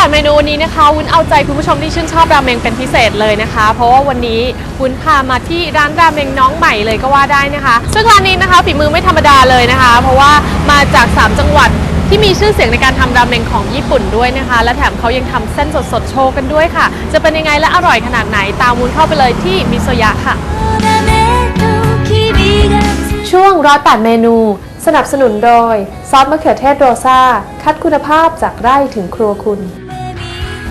แต่เมนูนนี้นะคะ วุ้นเอาใจคุณผู้ชมที่ชื่นชอบราเมงเป็นพิเศษเลยนะคะ เพราะว่าวันนี้วุ้นพามาที่ร้านราเมงน้องใหม่เลยก็ว่าได้นะคะ ซึ่งร้านนี้นะคะฝีมือไม่ธรรมดาเลยนะคะ เพราะว่ามาจาก 3 จังหวัดที่มีชื่อเสียงในการทำราเมงของญี่ปุ่นด้วยนะคะ และแถมเขายังทำเส้นสดๆโชว์กันด้วยค่ะ จะเป็นยังไงและอร่อยขนาดไหนตามวุ้นเข้าไปเลยที่มิโซยะค่ะ ช่วงร้อยแปดเมนู สนับสนุนโดย ซอสมะเขือเทศโรซาคัดคุณภาพจากไร่ถึงครัวคุณ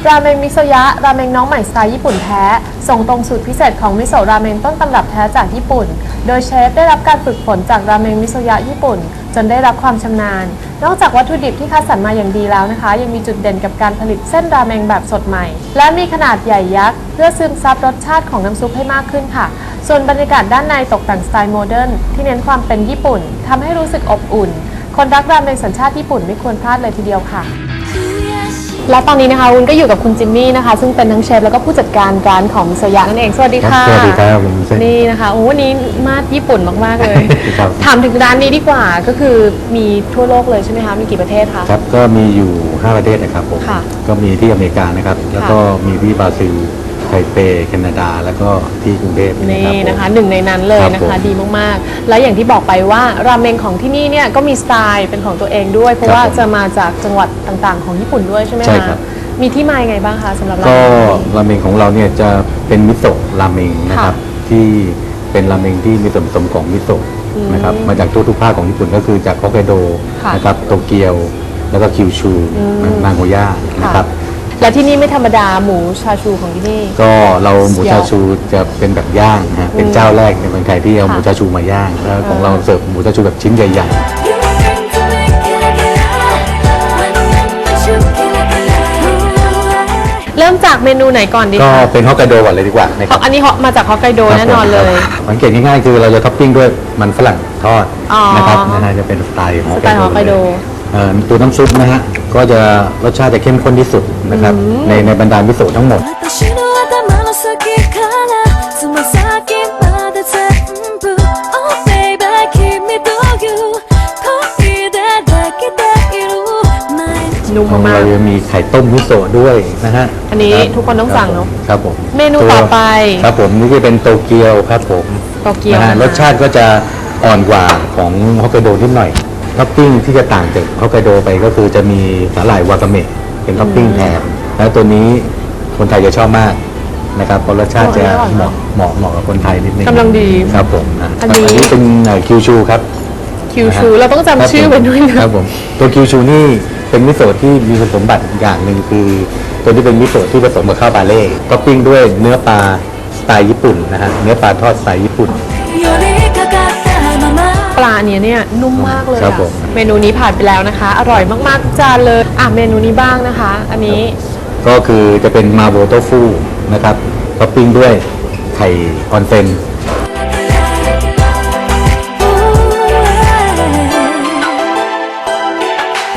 ราเมงมิโซยะ ราเมงน้องใหม่สไตล์ญี่ปุ่นแท้ ส่งตรงสูตรพิเศษของมิโซะราเมงต้นตำรับแท้จากญี่ปุ่น โดยเชฟได้รับการฝึกฝนจากราเมงมิโซยะญี่ปุ่น จนได้รับความชำนาญ นอกจากวัตถุดิบที่คัดสรรมาอย่างดีแล้วนะคะ ยังมีจุดเด่นกับการผลิตเส้นราเมงแบบสดใหม่ และมีขนาดใหญ่ยักษ์ เพื่อซึมซับรสชาติของน้ำซุปให้มากขึ้นค่ะ ส่วนบรรยากาศด้านในตกแต่งสไตล์โมเดิร์นที่เน้นความเป็นญี่ปุ่นทำให้รู้สึกอบอุ่น คนรักราเมงสัญชาติญี่ปุ่นไม่ควรพลาดเลยทีเดียวค่ะ และตอนนี้นะคะวุ้นก็อยู่กับคุณจิมมี่นะคะ ซึ่งเป็นทั้งเชฟแล้วก็ผู้จัดการร้านของมิโซยะนั่นเอง สวัสดีค่ะสวัสดีครับผมเส้น นี่นะคะโอ้วันนี้มาดญี่ปุ่นมากๆเลย ครับ ถามถึงร้านนี้ดีกว่าก็คือมีทั่วโลกเลยใช่ไหมคะมีกี่ประเทศคะ ครับก็มีอยู่ 5 ประเทศนะครับผมค่ะก็มีที่อเมริกานะครับ แล้วก็มีที่บราซิล ไทเปแคนาดา แล้วก็ที่กรุงเทพนะนี่ครับผม นะคะหนึ่งในนั้นเลยนะครัคะบผมดีมากๆ และอย่างที่บอกไปว่าราเมงของที่นี่เนี่ยก็มีสไตล์เป็นของตัวเองด้วย เพราะครับว่าผมจะมาจากจังหวัดต่างๆ ของญี่ปุ่นด้วยใช่ไหมใช่คะครับ มีที่มายังไงบ้างคะสำหรับร้านก็นี้ราเมงของเราเนี่ยจะเป็นมิโซะราเมงนะครับค่ะที่เป็นราเมงที่มีส่วนผสมของมิโซะอืมนะครับมาจากทุกๆภาคของญี่ปุ่นก็คือจากฮอกไกโดค่ะนะครับโตเกียวแล้วก็คิวชูอืมนางโฮย่านะครับ และที่นี่ไม่ธรรมดาหมูชาชูของที่นี่ ก็เราหมูเดี๋ยวชาชูจะเป็นแบบย่างนะฮะเป็นเจ้าแรกในเมืองไทยที่เอาค่ะหมูชาชูมาย่างแล้วของเราเสิร์ฟหมูชาชูแบบชิ้นใหญ่ๆ เริ่มจากเมนูไหนก่อนดีก็คะเป็นฮอกไกโดก่อนเลยดีกว่านะเพครับราะอันนี้เหาะมาจากฮอกไกโดครับแน่นอนผมเลยครับสังเกตง่ายๆคือเราจะท็อปปิ้งด้วยมันฝรั่งทอดอ๋อนะครับนะฮะจะเป็นสไตล์ฮอกสไตล์ฮอกไกโดเลย เอ่อตัวน้ำซุปนะฮะก็จะรสชาติจะเข้มข้นที่สุดนะครับในในบรรดามิโซะทั้งหมด 私の頭の先からつま先まで全部 Oh baby 君という恋でできている毎日 นุ่ม ของ มา เรา ก จะมีไข่ต้มมิโซะด้วยนะฮะ อันนี้ รับ ทุกคนต้องสั่งเนอะ ครับผม เมนูต่อไป ครับผมนี่จะเป็นโตเกียวครับผม โตเกียว นะฮะ นะคะ รสชาติก็จะอ่อนกว่าของฮอกไกโดนิดหน่อย ท็อปปิ้งที่จะต่างจากฮอกไกโดไปก็คือจะมีสาหร่ายวากาเมะเป็นท็อปปิ้งแถมแล้วตัวนี้คนไทยจะชอบมากนะครับเพราะรสชาติจะเหมาะเหมาะเหมาะกับคนไทยนิดนึงกำลังดีครับผมะอันนี้เป็นเอ่อคิวชูครับคิวชูเราต้องจำชื่อไว้ด้วยนะครับผมตัวคิวชูนี่เป็นมิโซะที่มีคุณสมบัติอีกอย่างหนึ่งคือ ตัวนี้เป็นมิโซะที่ผสมกับข้าวปลาเล่ท็อปปิ้งด้วยเนื้อปลาสไตล์ญี่ปุ่นนะฮะเนื้อปลาทอดสไตล์ญี่ปุ่นาเนี่ยเนี่ยนุ่มมากเลยครับอะผม เมนูนี้ผ่านไปแล้วนะคะ อร่อยมากๆทุกจานเลยอะเมนูนี้บ้างนะคะ อันนี้ ก็คือจะเป็นมาโบโตฟูนะครับท็อปปิ้งด้วยไข่ออนเซน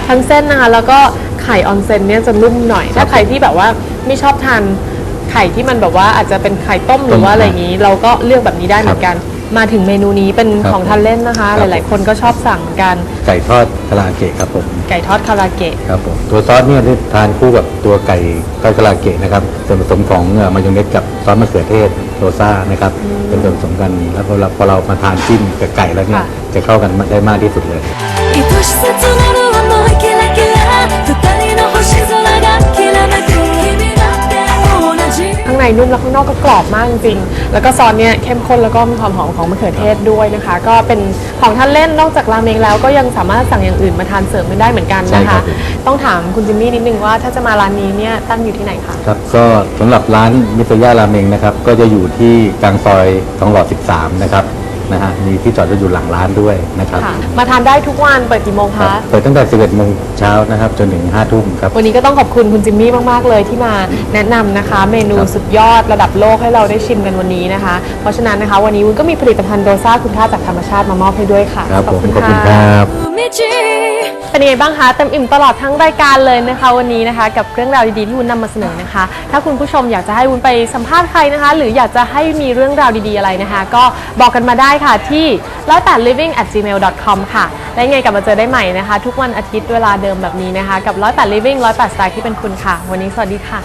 ทั้งเส้นนะคะแล้วก็ไข่ออนเซนเนี่ยจะนุ่มหน่อย ถ้าใครที่แบบว่าไม่ชอบทานไข่ที่มันแบบว่าอาจจะเป็นไข่ต้มหรือว่าอะไรอย่างนี้ เราก็เลือกแบบนี้ได้เหมือนกัน มาถึงเมนูนี้เป็นของทานเล่นนะคะ คหลายๆ คนก็ชอบสั่งกันไก่ทอดคาราเกะครับผมไก่ทอดคาราเกะ ครับผมตัวซอสเนี่ยได้ทานคู่กับตัวไก่ทอดคาราเกะนะครับส่วนผสมของเอ่อมายองเนสกับซอสมะเขือเทศโรซ่านะครับเป็นส่วนผสมกันแล้วพอเราพอเรามาทานจิ้มกับไก่แล้วเนี่ยจะเข้ากันได้มากที่สุดเลย นนุ่มแล้วข้างนอกก็กรอบมากจริงๆ แล้วก็ซอสเนี่ยเข้มข้นแล้วก็มีความหอมของมะเขือเทศด้วยนะคะ ก็เป็นของท่านเล่นนอกจากราเมงแล้วก็ยังสามารถสั่งอย่างอื่นมาทานเสริมกันได้เหมือนกันใช่นะครัคะ บผม ต้องถามคุณจิมมี่นิดนึงว่าถ้าจะมาร้านนี้เนี่ยตั้งอยู่ที่ไหนคะ ครับก็สำหรับร้านมิโซย่าราเมงนะครับ ก็จะอยู่ที่กลางซอยทองหล่อ 13 นะครับ นะฮะมีที่จอดรถอยู่หลังร้านด้วยนะครับ ค่ะ มาทานได้ทุกวันเปิดกี่โมง ครับ คะ เปิดตั้งแต่ 11โมงเช้านะครับจนถึง5ทุ่มครับ วันนี้ก็ต้องขอบคุณคุณจิมมี่มาก ๆ เลยที่มาแนะนำนะคะ เมนู ครับ สุดยอดระดับโลกให้เราได้ชิมกันวันนี้นะคะ เพราะฉะนั้นนะคะ วันนี้วุ้นก็มีผลิตภัณฑ์โดซ่าคุณค่าจากธรรมชาติมามอบให้ด้วยค่ะ ครับผม ขอบคุณ ขอบคุณค ค่ะ รับ 海 이지 เป็นยังไงบ้างคะเต็มอิ่มตลอดทั้งรายการเลยนะคะ วันนี้นะคะ กับเรื่องราวดีๆที่วุ้นนำมาเสนอนะคะ ถ้าคุณผู้ชมอยากจะให้วุ้นไปสัมภาษณ์ใครนะคะ หรืออยากจะให้มีเรื่องราวดีๆอะไรนะคะ ก็บอกกันมาได้ค่ะที่108 living at gmail com ค่ะ และยังไงกลับมาเจอได้ใหม่นะคะ ทุกวันอาทิตย์เวลาเดิมแบบนี้นะคะ กับ108 living 108 style ที่เป็นคุณค่ะ วันนี้สวัสดีค่ะ